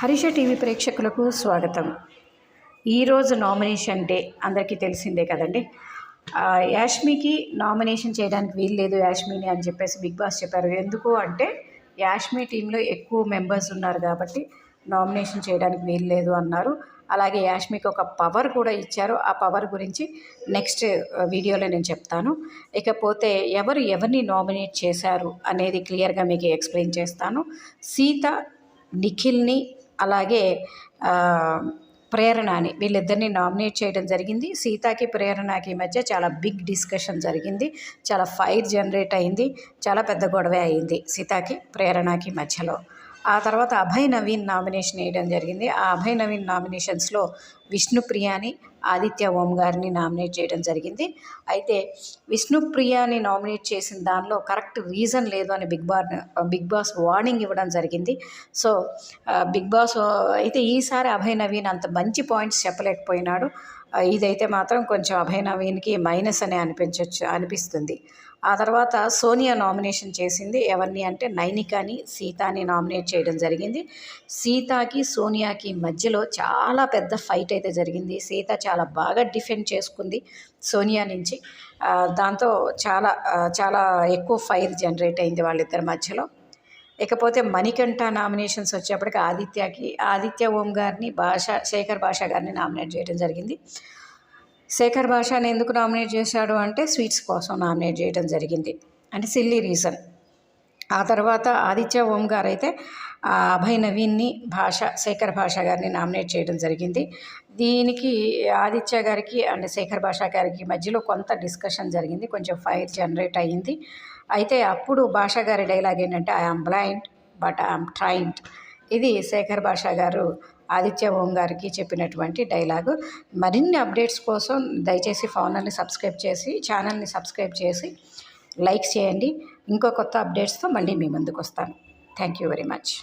హరిష TV ప్రేక్షకులకు స్వాగతం. ఈరోజు నామినేషన్ డే అందరికీ తెలిసిందే కదండి. యాష్మికి నామినేషన్ చేయడానికి వీలు లేదు యాష్మిని అని చెప్పేసి బిగ్ బాస్ చెప్పారు. ఎందుకు అంటే యాష్మి టీంలో ఎక్కువ మెంబర్స్ ఉన్నారు కాబట్టి నామినేషన్ చేయడానికి వీలు లేదు అన్నారు. అలాగే యాష్మికి ఒక పవర్ కూడా ఇచ్చారు. ఆ పవర్ గురించి నెక్స్ట్ వీడియోలో నేను చెప్తాను. ఇకపోతే ఎవరు ఎవరిని నామినేట్ చేశారు అనేది క్లియర్గా మీకు ఎక్స్ప్లెయిన్ చేస్తాను. సీత నిఖిల్ని అలాగే ప్రేరణ ప్రేరణని వీళ్ళిద్దరిని నామినేట్ చేయడం జరిగింది. సీతాకి ప్రేరణకి మధ్య చాలా బిగ్ డిస్కషన్ జరిగింది. చాలా ఫైర్ జనరేట్ అయింది. చాలా పెద్ద గొడవ అయింది సీతాకి ప్రేరణకి మధ్యలో. ఆ తర్వాత అభయ్ నవీన్ నామినేషన్ వేయడం జరిగింది. ఆ అభయ్ నవీన్ నామినేషన్స్లో విష్ణుప్రియాని ఆదిత్య ఓం గారిని నామినేట్ చేయడం జరిగింది. అయితే విష్ణుప్రియాని నామినేట్ చేసిన దానిలో కరెక్ట్ రీజన్ లేదు అని Bigg Boss Bigg Boss warning ఇవ్వడం జరిగింది. సో బిగ్ బాస్ అయితే ఈసారి అభయ్ నవీన్ అంత మంచి పాయింట్స్ చెప్పలేకపోయినాడు. ఇదైతే మాత్రం కొంచెం అభయ నవీన్కి మైనస్ అని అనిపించవచ్చు అనిపిస్తుంది. ఆ తర్వాత సోనియా నామినేషన్ చేసింది ఎవరిని అంటే నైనికాని సీతాని నామినేట్ చేయడం జరిగింది. సీతాకి సోనియాకి మధ్యలో చాలా పెద్ద ఫైట్ అయితే జరిగింది. సీత చాలా చాలా బాగా డిఫెండ్ చేసుకుంది సోనియా నుంచి. దాంతో చాలా చాలా ఎక్కువ ఫైర్ జనరేట్ అయింది వాళ్ళిద్దరి మధ్యలో. ఇకపోతే మణికంఠ నామినేషన్స్ వచ్చేప్పటికి ఆదిత్యకి ఆదిత్య ఓం గారిని భాష శేఖర్ భాష గారిని నామినేట్ చేయడం జరిగింది. శేఖర్ భాషని ఎందుకు నామినేట్ చేశాడు అంటే స్వీట్స్ కోసం నామినేట్ చేయడం జరిగింది. అంటే సిల్లీ రీజన్. ఆ తర్వాత ఆదిత్య ఓం గారు అయితే అభయ్ నవీన్ని భాష శేఖర్ భాష గారిని నామినేట్ చేయడం జరిగింది. దీనికి ఆదిత్య గారికి అండ్ శేఖర్ భాష గారికి మధ్యలో కొంత డిస్కషన్ జరిగింది. కొంచెం ఫైర్ జనరేట్ అయ్యింది. అయితే అప్పుడు భాష గారి డైలాగ్ ఏంటంటే I am blind but I am trained ఇది శేఖర్ భాష గారు ఆదిత్య ఓం గారికి చెప్పినటువంటి డైలాగు. మరిన్ని అప్డేట్స్ కోసం దయచేసి ఫౌనల్ని సబ్స్క్రైబ్ చేసి ఛానల్ని సబ్స్క్రైబ్ చేసి లైక్ చేయండి. ఇంకో కొత్త అప్డేట్స్తో మళ్ళీ మీ ముందుకు వస్తాను. Thank you very much.